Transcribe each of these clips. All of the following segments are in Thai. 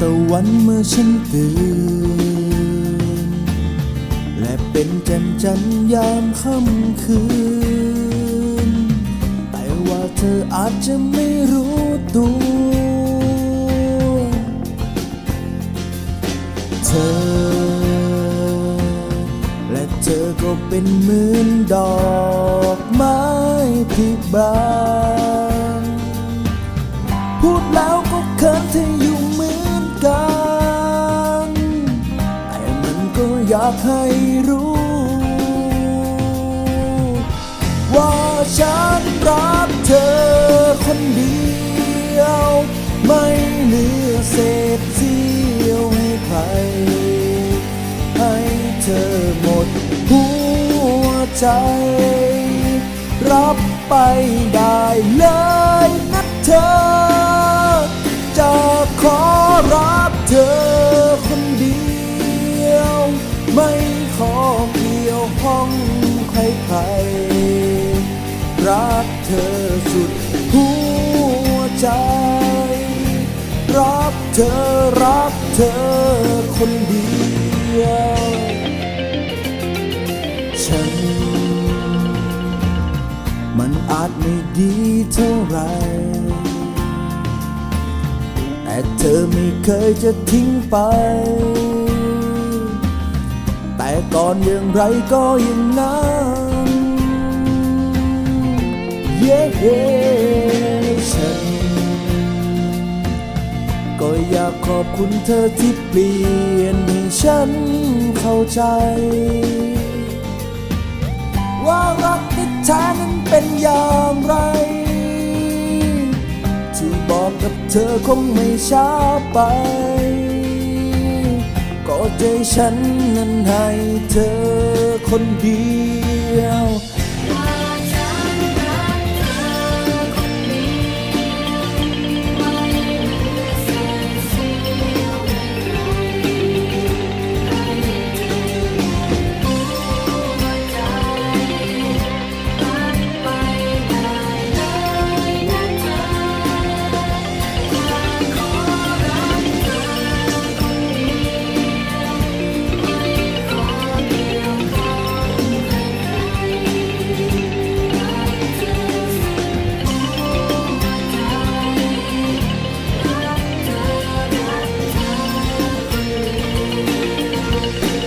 ตะวันเมื่อฉันตื่น และเป็นแจ่มจันยามค่ำคืน แต่ว่าเธออาจจะไม่รู้ตัว เธอ และเธอก็เป็นเหมือนดอกไม้ที่บาน อยากให้รู้ ว่าฉันรักเธอคนเดียว ไม่เหลือเศษเสี้ยวให้ใคร ให้เธอหมดหัวใจ รับไปได้เลยนะเธอ จะขอรับเธอ ใคร รักเธอสุดหัวใจ รักเธอรักเธอคนเดียว ฉัน มันอาจไม่ดีเท่าไรแต่เธอไม่เคยจะทิ้งไป แต่ก่อนอย่างไรก็ย่งนั้น เย้ฉัน ก็อยากขอบคุณเธอที่เปลี่ยนให้ฉันเข้าใจ ว่ารักที่แท้นั้นเป็นอย่างไร ที่บอกกับเธอคงไม่ช้าไป ก็ใจฉันนั้นให้เธอคนเดียว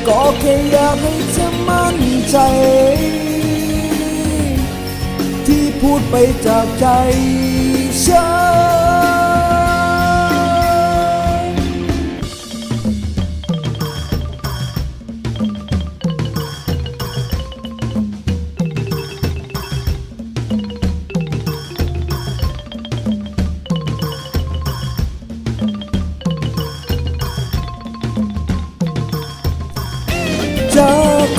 ก็แค่อยากให้เธอมั่นใจ ที่พูดไปจากใจฉัน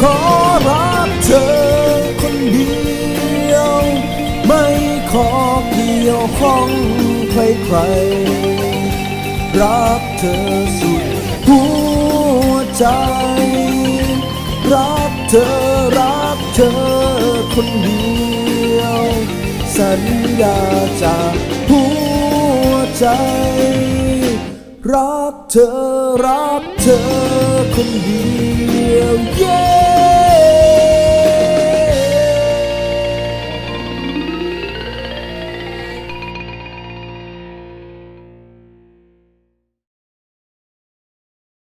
ขอรับเธอคนเดียว ไม่ขอเกี่ยวข้องใครๆรักเธอสุดหัวใจ รักเธอรักเธอคนเดียว สัญญาจากหัวใจ รักเธอรักเธอคนเดียว yeah